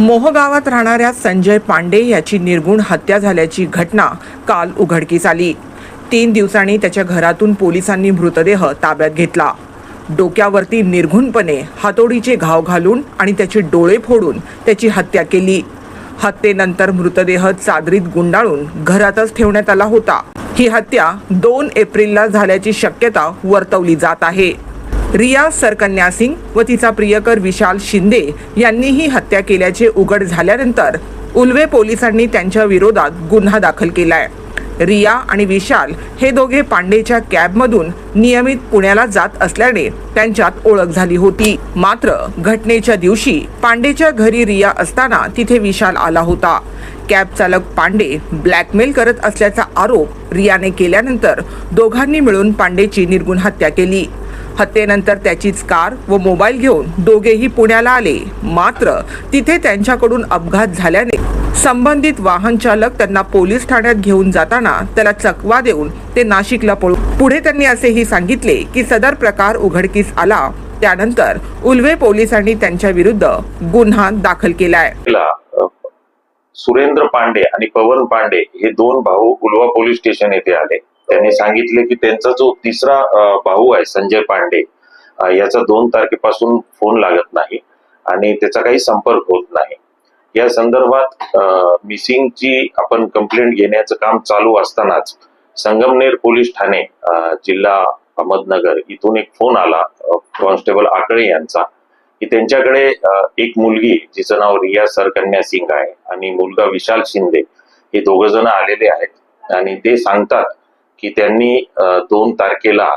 मोहगावात राहणाऱ्या संजय पांडे याची निर्गुण हत्या झाल्याची घटना काल उघडकीस आली. तीन दिवसांनी त्याच्या घरातून पोलिसांनी मृतदेह ताब्यात घेतला. डोक्यावरती निर्घुणपणे हातोडीचे घाव घालून आणि त्याचे डोळे फोडून त्याची हत्या केली. हत्येनंतर मृतदेह चादरीत गुंडाळून घरातच ठेवण्यात आला होता. ही हत्या दोन एप्रिलला झाल्याची शक्यता वर्तवली जात आहे. रिया सरकन्या सिंग व तिचा प्रियकर विशाल शिंदे यांनीही हत्या केल्याचे उघड झाल्यानंतर उल्वे पोलिसांनी त्यांच्या विरोधात गुन्हा दाखल केलाय. रिया आणि विशाल हे दोघे पांडेच्या कॅबमधून नियमित पुण्याला जात असल्याने त्यांच्यात ओळख झाली होती. मात्र घटनेच्या दिवशी पांडेच्या घरी रिया असताना तिथे विशाल आला होता. कॅब चालक पांडे ब्लॅकमेल करत असल्याचा आरोप रियाने केल्यानंतर दोघांनी मिळून पांडेची निर्गुण हत्या केली. हत्येनंतर त्याचीच कार व मोबाईल घेऊन दोघेही पुण्याला आले. मात्र तिथे त्यांच्याकडून अपघात झाल्याने संबंधित वाहन चालक त्यांना पोलीस ठाण्यात घेऊन जाताना त्याला चकवा देऊन ते नाशिकला पळू पुढे त्यांनी असेही सांगितले की सदर प्रकार उघडकीस आला. त्यानंतर उल्वे पोलिसांनी त्यांच्या विरुद्ध गुन्हा दाखल केलाय. सुरेंद्र पांडे आणि पवन पांडे हे दोन भाऊ उलवा पोलीस स्टेशन येथे आले. त्यांनी सांगितले की त्यांचा जो तिसरा भाऊ आहे संजय पांडे याचा दोन तारखेपासून फोन लागत नाही आणि त्याचा काही संपर्क होत नाही. या संदर्भात मिसिंगची आपण कंप्लेंट घेण्याचं काम चालू असतानाच संगमनेर पोलीस ठाणे जिल्हा अहमदनगर इथून एक फोन आला कॉन्स्टेबल आकळे यांचा की त्यांच्याकडे एक मुलगी जिचं नाव रिया सरकन्या सिंग आहे आणि मुलगा विशाल शिंदे हे दोघ जण आलेले आहेत आणि ते सांगतात की त्यांनी दोन तारखेला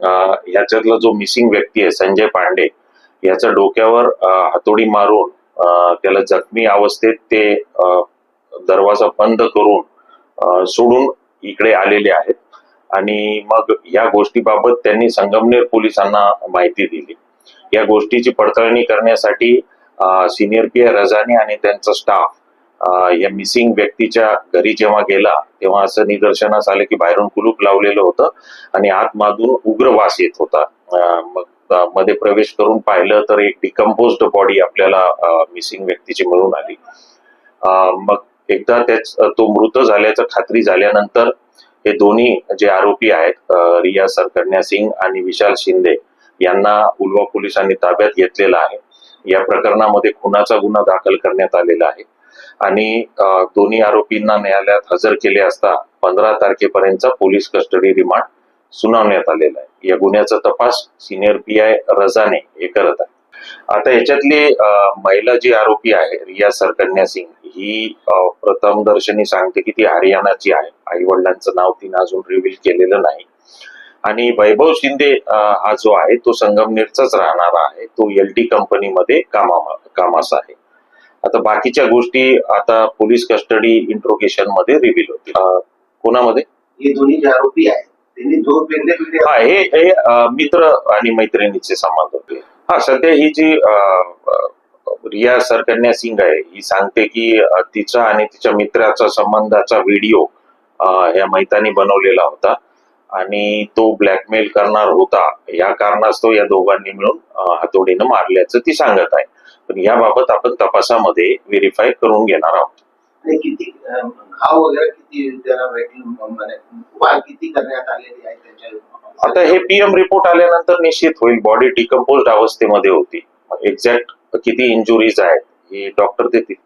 ह्याच्यातला जो मिसिंग व्यक्ती आहे संजय पांडे याच्या डोक्यावर हातोडी मारून त्याला जखमी अवस्थेत ते दरवाजा बंद करून सोडून इकडे आलेले आहेत. आणि मग या गोष्टीबाबत त्यांनी संगमनेर पोलिसांना माहिती दिली. या गोष्टीची पडताळणी करण्यासाठी सिनियर पी आय रजानी आणि त्यांचा स्टाफ या मिसिंग व्यक्तीच्या घरी जेव्हा गेला तेव्हा असं निदर्शनास आलं की बाहेरून कुलूप लावलेलं होतं आणि आतमधून उग्र वास येत होता. मग मध्ये प्रवेश करून पाहिलं तर एक डिकम्पोज्ड बॉडी आपल्याला मिसिंग व्यक्तीची मिळून आली. मग एकदा त्याच तो मृत झाल्याचं खात्री झाल्यानंतर हे दोन्ही जे आरोपी आहेत रिया सरकन्या सिंग आणि विशाल शिंदे यांना उलवा पोलिसांनी ताब्यात घेतलेला आहे. या प्रकरणामध्ये खुनाचा गुन्हा दाखल करण्यात आलेला आहे. आणि दोन्ही आरोपींना न्यायालयात हजर केले असता पंधरा तारखेपर्यंतचा पोलीस कस्टडी रिमांड सुनावण्यात आलेला आहे. या गुन्ह्याचा तपास सिनियर पी आय रजाने हे करत आहे. आता याच्यातली महिला जी आरोपी आहे रिया सरकन्या सिंग ही प्रथम दर्शनी सांगते की ती हरियाणाची आहे. आई वडिलांचं नाव तिने अजून रिव्हील केलेलं नाही. आणि वैभव शिंदे हा जो आहे तो संगमनेरचाच राहणारा आहे. तो एल टी कंपनीमध्ये कामा कामास आहे. आता बाकीच्या गोष्टी आता पोलीस कस्टडी इंट्रोगेशनमध्ये रिव्हील होतील. अं, कोणामध्ये? हे दोन्ही जे आरोपी आहेत त्यांनी जो पेंडे पिंडे हा हे हे अं, मित्र आणि मैत्रिणीचे संबंध होते. हा सध्या ही जी अं, अं, रिया सरकन्या सिंग आहे ही सांगते की अं, तिचा आणि तिच्या मित्राचा संबंधाचा व्हिडिओ ह्या मैतानी बनवलेला होता आणि तो ब्लॅकमेल करणार होता. या कारणास्तव या दोघांनी मिळून अं, हातोडीनं मारल्याचं ती सांगत आहे. पण याबाबत आपण तपासामध्ये व्हेरीफाय करून घेणार आहोत. किती घाव वगैरे त्याला किती करण्यात आलेली आहे त्यांच्या आता हे पीएम रिपोर्ट आल्यानंतर निश्चित होईल बॉडी डिकम्पोज अवस्थेमध्ये होती. एक्झॅक्ट किती इंजुरीज आहेत हे डॉक्टर देतील